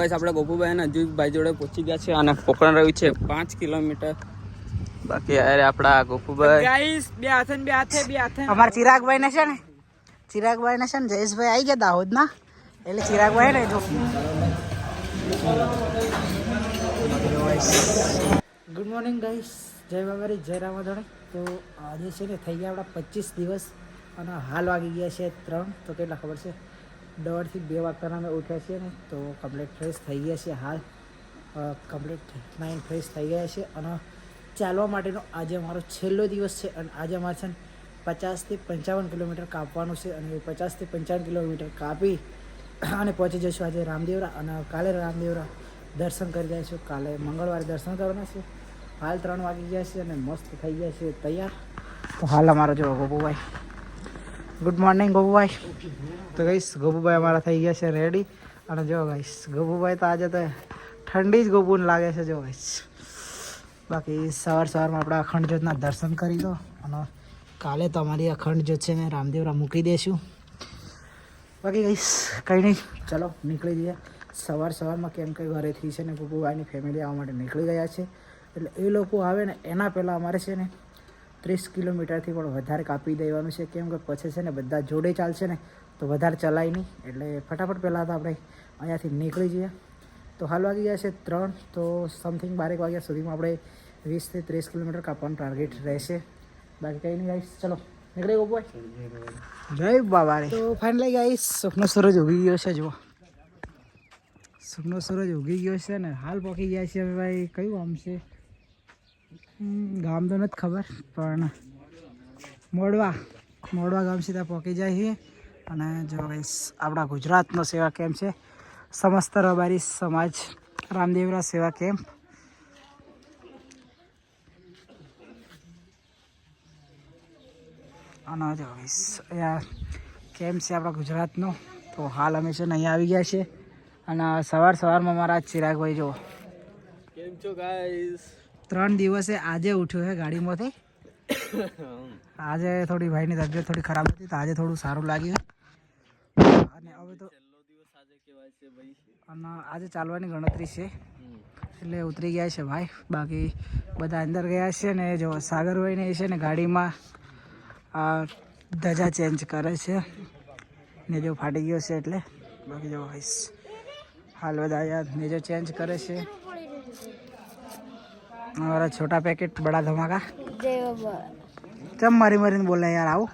બસ આપણે ગોપુભાઈ અને અજુભાઈ જોડે પહોંચી ગયા છે અને પોખરણ રહ્યું છે પાંચ કિલોમીટર. બાકી અરે આપણા ગોપુભાઈ. ગાઈસ બે હાથે ને બે હાથે બે હાથે. અમારા ચિરાગભાઈ ને છે ને ચિરાગભાઈ ને છે ને જયેશભાઈ આવી ગયા દાહોદ ના એટલે ચિરાગભાઈ ને જો. ગુડ મોર્નિંગ ગાઈસ જય બાબારી જય રામાધોણે. તો આજે છે ને થઈ ગયા આપણા પચીસ દિવસ અને હાલ વાગી ગયા છે ત્રણ. તો કેટલા ખબર છે? દોઢથી બે વાગતાના અમે ઉઠ્યા છીએ ને, તો કમ્પ્લીટ ફ્રેશ થઈ ગયા છે હાલ. કમ્પ્લીટ માઇન્ડ ફ્રેશ થઈ ગયા છે અને ચાલવા માટેનો આજે અમારો છેલ્લો દિવસ છે અને આજે અમારે છે ને પચાસથી પંચાવન કિલોમીટર કાપવાનું છે અને એ પચાસથી પંચાવન કિલોમીટર કાપી અને પહોંચી જઈશું આજે રામદેવરા અને કાલે રામદેવરા દર્શન કરી જઈશું કાલે મંગળવારે દર્શન કરવાના છે. હાલ ત્રણ વાગી ગયા છે અને મસ્ત થઈ ગયા છે. તૈયાર? તો હાલ અમારો જો ગોપુભાઈ ગુડ મોર્નિંગ ગોબુભાઈ તો ગઈશ ગોબુભાઈ અમારા થઈ ગયા છે રેડી અને જો ગઈશ ગોબુભાઈ તો આજે તો ઠંડી જ ગોબુને લાગે છે, જો ગઈશ બાકી સવાર સવારમાં આપણે અખંડ જ્યોતના દર્શન કરી દો અને કાલે તો અમારી અખંડ જ્યોત છે ને રામદેવરા મૂકી દઈશું બાકી ગઈશ કંઈ નહીં. ચલો, નીકળી જઈએ. સવાર સવારમાં કેમ કંઈ ઘરેથી છે ને, ગોબુભાઈની ફેમિલી આવવા માટે નીકળી ગયા છે. એટલે એ લોકો આવે ને, એના પહેલાં અમારે છે ને ત્રીસ કિલોમીટરથી પણ વધારે કાપી દેવાનું છે. કેમ કે પછી છે ને બધા જોડે ચાલશે ને તો વધારે ચલાય નહીં. એટલે ફટાફટ પહેલાં તો આપણે અહીંયાથી નીકળી જઈએ. તો હાલ વાગી ગયા છે ત્રણ તો સમથિંગ બારેક વાગ્યા સુધીમાં આપણે વીસથી ત્રીસ કિલોમીટર કાપવાનું ટાર્ગેટ રહેશે. બાકી કંઈ નહીં ગાઈશ ચલો નીકળી ગયો જય બાબા રે તો ફાઇનલી ગાઈશ સુખનો સૂરજ ઉગી ગયો છે જુઓ. સ્વપ્ન સૂરજ ઉગી ગયો છે ને હાલ પહોંચી ગયા છે ભાઈ કયું આમ છે? ગામ તો નથી ખબર, પણ મોડવા મોડવા ગામ સીધા પહોંચી જાય છે અને જો આપણા ગુજરાતનો સેવા કેમ્પ છે. સમસ્ત રબારી સમાજ, રામદેવરા સેવા કેમ્પ. અને જો ગાઈસ કેમ્પ છે આપણા ગુજરાતનો, તો હાલ અમે છે અહીંયા આવી ગયા છે અને સવાર સવારમાં મારા ચિરાગભાઈ જો કેમ છો ગાઈસ ત્રણ દિવસે આજે ઉઠ્યો છે ગાડીમાંથી. આજે થોડી ભાઈની તબિયત થોડી ખરાબ હતી તો આજે થોડું સારું લાગ્યું. અને હવે તો અને આજે ચાલવાની ગણતરી છે. એટલે ઉતરી ગયા છે ભાઈ. બાકી બધા અંદર ગયા છે ને જો સાગરભાઈને છે ને ગાડીમાં આ ધજા ચેન્જ કરે છે. ને જો ફાટી ગયો છે એટલે. બાકી જો હાલ બધા યાર નેજો ચેન્જ કરે છે. અમારા છોટા પેકેટ બડા ધમાકા ચમ મારી મારીને બોલે યાર આવું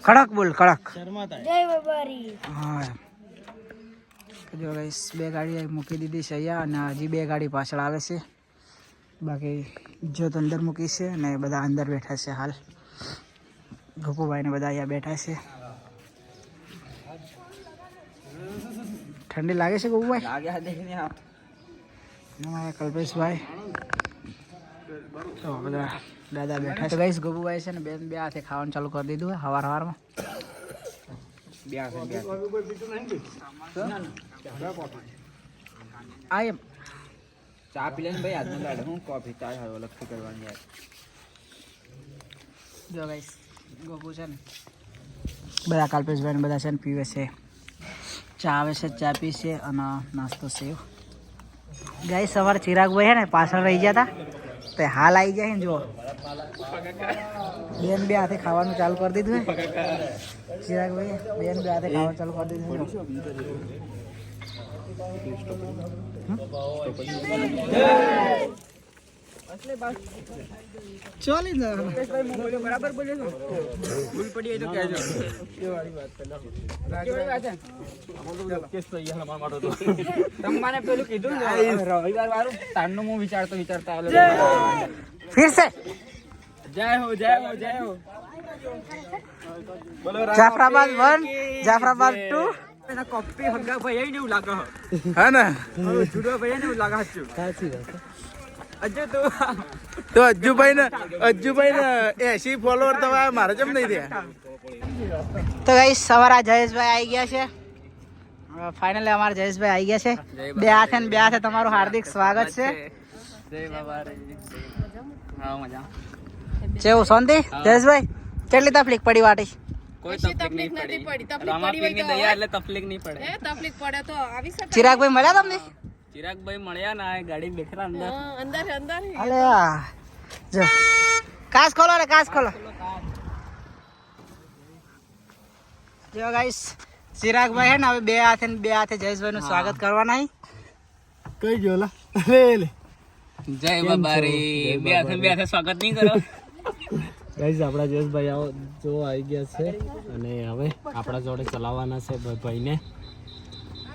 કડક બોલ કડક હા તો જો ગાઈસ બે ગાડી અહીં મૂકી દીધી છે અહીંયા અને હજી બે ગાડી પાછળ આવે છે બાકી જ્યોત અંદર મૂકી છે અને બધા અંદર બેઠા છે હાલ ગોપુભાઈ ને બધા અહીંયા બેઠા છે ઠંડી લાગે છે ગોપુભાઈ લાગ્યા દેખને આપ અમારા કલ્પેશભાઈ તો બધા દાદા બેઠા છે. ગઈશ ગોપુભાઈ છે ને બેન બે હાથે ખાવાનું ચાલુ કરી દીધું હવાર હવારમાં. બે હાથે બે આ એમ. ચા પી લેને ભાઈ આજનો હું કોફી ચા હારો અલગથી કરવાની યાર. જો ગાઈસ ગોપુ છે ને બધા કાલ્પેશભાઈ ને બધા છે ને પીવે છે. ચા આવે છે ચા પી છે અને નાસ્તો સેવ ગાઈ સવારે ચિરાગભાઈ છે ને પાછળ રહી ગયા હતા. તે હાલ આવી જાય ને જો બેન બે હાથે ખાવાનું ચાલુ કરી દીધું ચિરાગભાઈ બેન બે હાથે ખાવાનું ચાલુ કરી દીધું. ચાલી ને બરાબર બોલ્યો છો? ભૂલ પડી તો કહેજો. તમને પેલું કીધું ને રવિવાર વાળું તારનું હું વિચારતો વિચારતા આવેલો. ફિર સે. જય હો જય હો જય હો. Jafarabad one Jafarabad two. એના કોપી હંગા ભાઈ એવું લાગે હા ને? જુડો ભાઈ ને એવું લાગે સાચું તો તો અજ્જુભાઈ ને અજ્જુભાઈ ને એસી ફોલોવર તો મારે જેમ નહીં થયા? તો ભાઈ સવારે જયેશભાઈ આવી ગયા છે. ફાઇનલી અમારા જયેશભાઈ આવી ગયા છે. બે હાથે ને બે હાથે તમારું હાર્દિક સ્વાગત છે. જય બાબા રે. હા મજા. જેવું શાંતિ? જયેશભાઈ કેટલી તકલીફ પડી વાટી? તકલીફ નહીં તકલીફ નથી પડી. પડી. તકલીફ રામાપીરની પડી હોય તો દયા એટલે તકલીફ નહીં પડે. હે તકલીફ પડે તો આવી શકે. ચિરાગભાઈ મળ્યા તમને? ચિરાગભાઈ મળ્યા ના ગાડી બેઠેલા અંદર. અંદર અંદર અલે જો. કાસ ખોલો રે કાસ ખોલો. જો ગાઈસ ચિરાગભાઈ હે ને હવે બે હાથે બે હાથે જયેશભાઈ નું સ્વાગત કરવાના હી. કઈ ગયો લા? લે લે જય બાબારી. બે હાથે બે હાથે સ્વાગત નહીં કરો. ગાઈઝ આપણા જયેશભાઈ આવો જો આવી ગયા છે અને હવે આપણા જોડે ચલાવવાના છે ભાઈ- ભાઈને.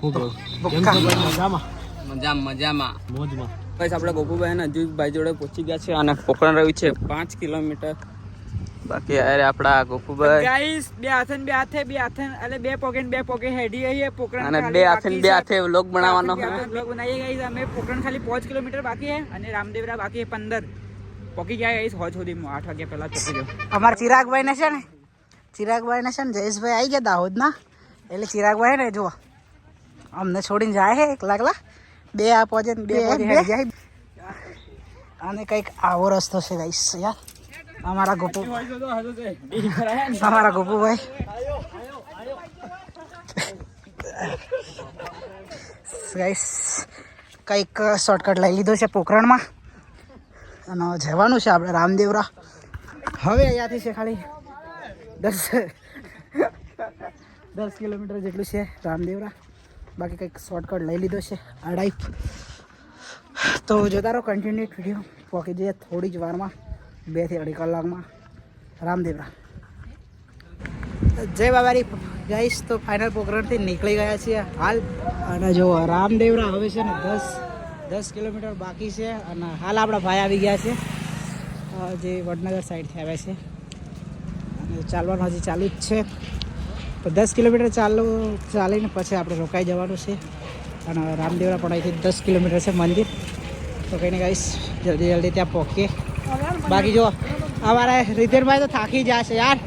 હું કહું કેમ છો ભાઈ? મજામાં? મજામાં મજામાં. મોજમાં. બસ આપણે ગોપુભાઈ અને ભાઈ જોડે પહોંચી ગયા છે અને પોકરણ રહ્યું છે પાંચ કિલોમીટર. બાકી અરે આપણા ગોપુભાઈ. ગાઈસ બે હાથે બે હાથે બે હાથે એટલે બે પોકેટ બે પોકેટ હેડી આવીએ પોકરણ અને બે હાથે બે હાથે વ્લોગ બનાવવાનો બનાવીએ guys. અમે પોકરણ ખાલી પાંચ કિલોમીટર બાકી છે અને રામદેવરા બાકી છે પંદર. પોકી ગયા ગાઈસ હોજ સુધી આઠ વાગ્યા પહેલા પોકી જાવ અમારા ચિરાગભાઈ ને છે ને ચિરાગભાઈ ને છે ને જયેશભાઈ આવી ગયા દાહોદ ના એટલે ચિરાગભાઈ ને જુઓ અમને છોડીને જાય હે એકલા એકલા. બે આ પહોંચે ને બે પહોંચે જાય. અને કંઈક આવો રસ્તો છે ગાઈસ યાર. અમારા ગોપુ અમારા ગોપુભાઈ. ગાઈસ કંઈક શોર્ટકટ લઈ લીધો છે પોખરણમાં. અને જવાનું છે આપણે રામદેવરા. હવે અહીંયાથી છે ખાલી દસ દસ કિલોમીટર જેટલું છે રામદેવરા. બાકી કંઈક શોર્ટકટ લઈ લીધો છે અડાઈ તો જોતા રહો કન્ટિન્યુ વીડિયો પહોંચી જઈએ થોડી જ વારમાં બેથી અઢી કલાકમાં. રામદેવરા. જય બાબારી. ગાઈશ તો ફાઇનલ પોકરણથી નીકળી ગયા છીએ હાલ. અને જો રામદેવરા હવે છે ને દસ દસ કિલોમીટર બાકી છે અને હાલ આપણા ભાઈ આવી ગયા છે. જે વડનગર સાઈડથી આવ્યા છે. અને ચાલવાનું હજી ચાલુ જ છે. તો દસ કિલોમીટર ચાલુ, ચાલીને પછી આપણે રોકાઈ જવાનું છે. અને રામદેવરા પણ અહીંથી દસ કિલોમીટર છે મંદિર. તો કંઈ કહીશ જલ્દી જલ્દી ત્યાં પહોંચીએ બાકી જો અમારા રીતેનભાઈ તો થાકી જશે યાર.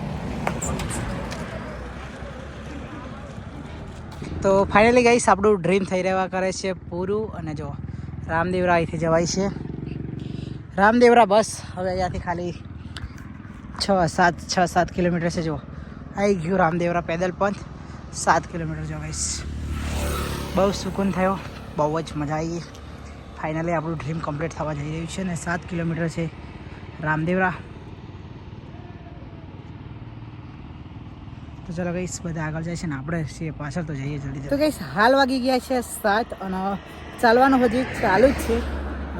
તો ફાઇનલી ગઈશ આપણું ડ્રીમ થઈ રહેવા કરે છે પૂરું. અને જો રામદેવરા અહીંથી જવાય છે. રામદેવરા બસ, હવે અહીંયાથી ખાલી છ, સાત છ, સાત કિલોમીટર છે, જો. આવી ગયું રામદેવરા પેદલ પંથ. સાત કિલોમીટર જો ગાઈસ બહુ સુકૂન થયો. બહુ જ મજા આવી ફાઇનલી આપણું ડ્રીમ કમ્પ્લીટ થવા જઈ રહ્યું છે ને સાત કિલોમીટર છે રામદેવરા. તો ચાલો ગઈશ બધા આગળ જાય છે ને આપણે છીએ પાછળ તો જઈએ જલ્દી તો ગઈશ હાલ વાગી ગયા છે સાત અને ચાલવાનું હજી ચાલુ જ છે.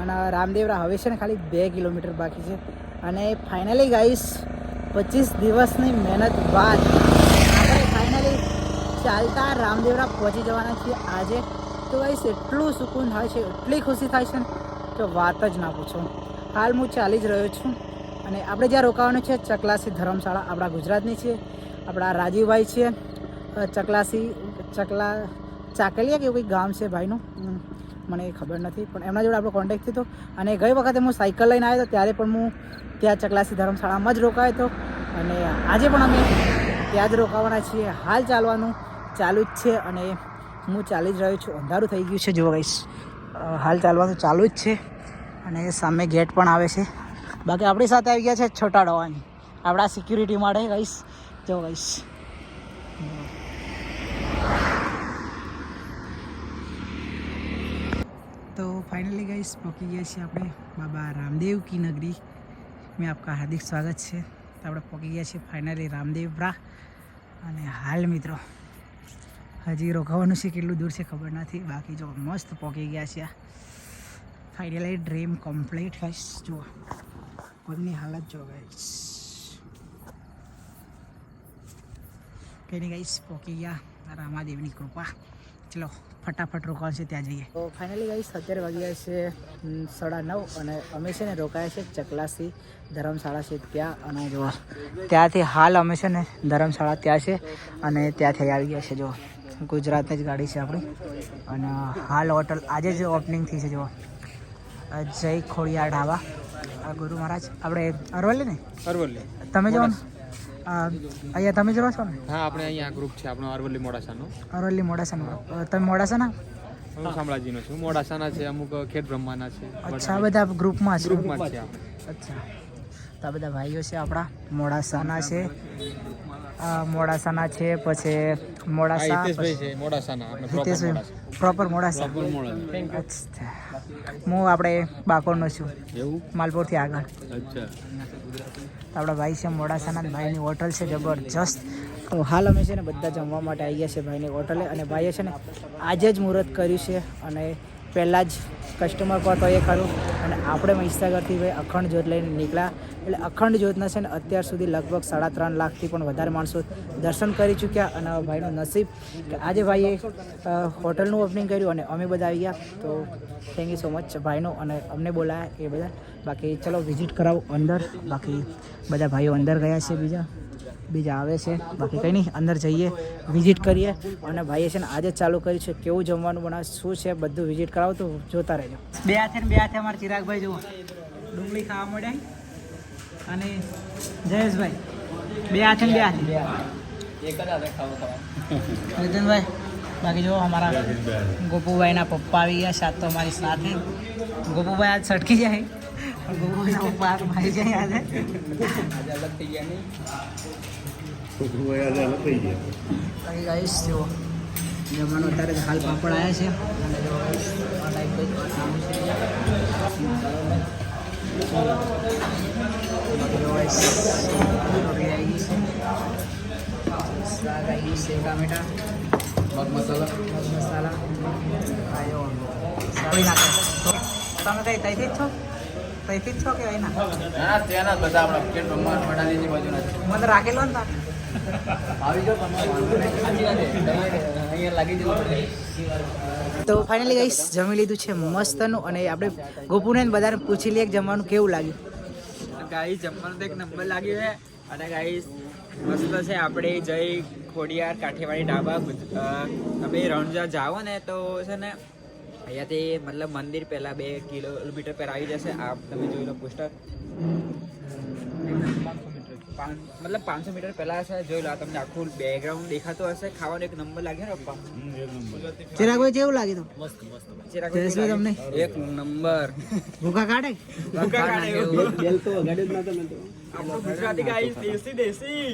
અને રામદેવરા હવે છે ને ખાલી બે કિલોમીટર બાકી છે. અને ફાઇનલી ગાઈશ પચીસ દિવસની મહેનત બાદ આપણે ફાઇનલી ચાલતા રામદેવરા પહોંચી જવાના છીએ આજે. તો ગાઈશ એટલું સુકૂન થાય છે, એટલી ખુશી થાય છે ને કે વાત જ ના પૂછો. હાલ હું ચાલી જ રહ્યો છું અને આપણે જ્યાં રોકાવાનું છે, ચકલાસી ધર્મશાળા આપણા ગુજરાતની છે, આપણા રાજીવભાઈ છે ચકલાસી, ચકલા ચાકલિયા કે એવું કંઈક ગામ છે ભાઈનું. મને ખબર નથી, પણ એમના જોડે આપણો કોન્ટેક્ટ થયો અને ગઈ વખતે હું સાયકલ લઈને આવ્યો હતો ત્યારે પણ હું ત્યાં ચકલાસી ધર્મશાળામાં જ રોકાયો હતો. અને આજે પણ અમે ત્યાં જ રોકાવાના છીએ. હાલ ચાલવાનું ચાલુ જ છે અને હું ચાલી જ રહ્યો છું. અંધારું થઈ ગયું છે જોવા ગઈશ હાલ ચાલવાનું ચાલુ જ છે અને સામે ગેટ પણ આવે છે. બાકી આપણી સાથે આવી ગયા છે છોટા આપણા સિક્યુરિટી માટે ગઈશ જો ગઈશ ફાઇનલી ગઈશ પહોંચી ગયા છીએ આપણે બાબા રામદેવ કી નગરી. મેં આપકા હાર્દિક સ્વાગત છે. તો આપણે પહોંચી ગયા છીએ ફાઇનલી રામદેવપરા. અને હાલ મિત્રો, હજી રોકાવાનું છે, કેટલું દૂર છે ખબર નથી. બાકી જો મસ્ત પહોંચી ગયા છે ફાઇનલી ડ્રીમ કમ્પ્લીટ ગઈશ જુઓ. પગની હાલત જો ગઈશ કંઈ નહીં ગઈશ પહોંચી ગયા. રામાદેવની કૃપા. ચલો. ફટાફટ રોકાણ છે ત્યાં જઈએ. તો ફાઇનલી ગાઈસ અત્યારે વાગ્યા છે સાડા નવ અને અમે છે ને રોકાયા છે ચકલાસી ધર્મશાળા છે ત્યાં. અને જો ત્યાંથી હાલ અમે છે ને ધર્મશાળા ત્યાં છે અને ત્યાંથી આવી ગયા છે જો. ગુજરાતની જ ગાડી છે આપણી. અને હાલ હોટલ આજે જ ઓપનિંગ થઈ છે જો. જય ખોડિયા ઢાબા. આ ગુરુ મહારાજ આપણે અરવલ્લી ને? અરવલ્લી. તમે જો ને અ, અહીંયા તમે જ રહો છો ને? હા આપણે અહીંયા ગ્રુપ છે આપણો અરવલ્લી મોડાસાનો. અરવલ્લી મોડાસાનો. તમે મોડાસાના? હું શામળાજીનો છું. મોડાસાના છે અમુક ખેડ બ્રહ્માના છે. અચ્છા બધા ગ્રુપમાં છે? ગ્રુપમાં છે અચ્છા. તો આ બધા ભાઈઓ છે આપણા. મોડાસાના છે. આ મોડાસાના છે પછી મોડાસા હિતેશભાઈ પ્રોપર મોડાસા. અચ્છા. હું આપણે બાકોરનો છું. માલપુરથી આગળ. અચ્છા. આપણા ભાઈ છે, મોડાસાના ભાઈની હોટલ છે, જબરજસ્ત. હાલ અમે છે ને બધા જમવા માટે આવી ગયા છે ભાઈની હોટલે. અને ભાઈએ છે ને આજે જ મુહૂર્ત કર્યું છે અને પહેલાં જ કસ્ટમર પર તો એ ખરું. અને આપણે મહીસાગરથી ભાઈ અખંડ જ્યોત લઈને નીકળ્યા. એટલે અખંડ જ્યોતના છે ને અત્યાર સુધી લગભગ સાડા ત્રણ લાખથી પણ વધારે માણસો દર્શન કરી ચૂક્યા. અને ભાઈનું નસીબ કે આજે ભાઈએ હોટલનું ઓપનિંગ કર્યું અને અમે બધા આવી ગયા. તો થેન્ક યુ સો મચ ભાઈનો અને અમને બોલાયા એ બધા. બાકી ચલો વિઝિટ કરાવો અંદર. બાકી બધા ભાઈઓ અંદર ગયા છે બીજા. બીજા આવે છે. બાકી કંઈ નહીં, અંદર જઈએ વિઝિટ કરીએ. અને ભાઈએ છે ને આજે ચાલુ કર્યું છે, કેવું જમવાનું બનાવે શું છે, બધું વિઝિટ કરાવો તો જોતા રહેજો. બે હાથે બે હાથે અમારા ચિરાગભાઈ જુઓ. ડુંગળી ખાવા મળ્યા અને જયેશભાઈ, બે હાથે બે હાથે. નિતિનભાઈ બાકી જો અમારા ગોપુભાઈના પપ્પા આવી ગયા સાત તો અમારી સાથે. ગોપુભાઈ આજ સટકી જાય. ગોપુભાઈના પપ્પા મારી જાય આજે. અલગ થઈ ગયા નહીં બાકી ગાઈસ જો જમવાનું અત્યારે હાલ પાપડ આવ્યા છે. અને જો આ ટાઈપ કંઈક ટામેટા મગ મસાલા મગ મસાલા આયો જો નાખે તમે કઈ તઈથી જ છો? તઈથી જ છો કે અહીં ના હા ત્યાંના બધા આપણા મડાલીની બાજુના છે. મને રાખેલો ને. તાર તો ફાઇનલી ગાઈસ જમી લીધું છે મસ્તનું અને આપણે ગોપુને બધાને પૂછી લઈએ જમવાનું કેવું લાગ્યું. ગાઈ જમવાનું તો એક નંબર લાગ્યું છે. અને ગાઈસ મસ્ત છે આપણે જય ખોડિયાર, કાઠિયાવાડી ઢાબા તમે રણજા જાઓ ને તો છે ને, અહીંયાથી મતલબ મંદિર પહેલાં બે કિલોમીટર પર આવી જશે. આપ તમે જોઈ લો પોસ્ટર મતલબ પાંચસો મીટર પહેલા હશે જોઈ લો તમને આખું બેકગ્રાઉન્ડ દેખાતો હશે ખાવાનો એક નંબર લાગે ને પપ્પા? ચિરાગભાઈ કેવું લાગ્યું મસ્ત ચિરાગભાઈ તમને? એક નંબર ભૂખા કાઢે ભૂખા કાઢે તો જ નતો તો. આપણો ગુજરાતી ગાઈસ દેશી દેશી.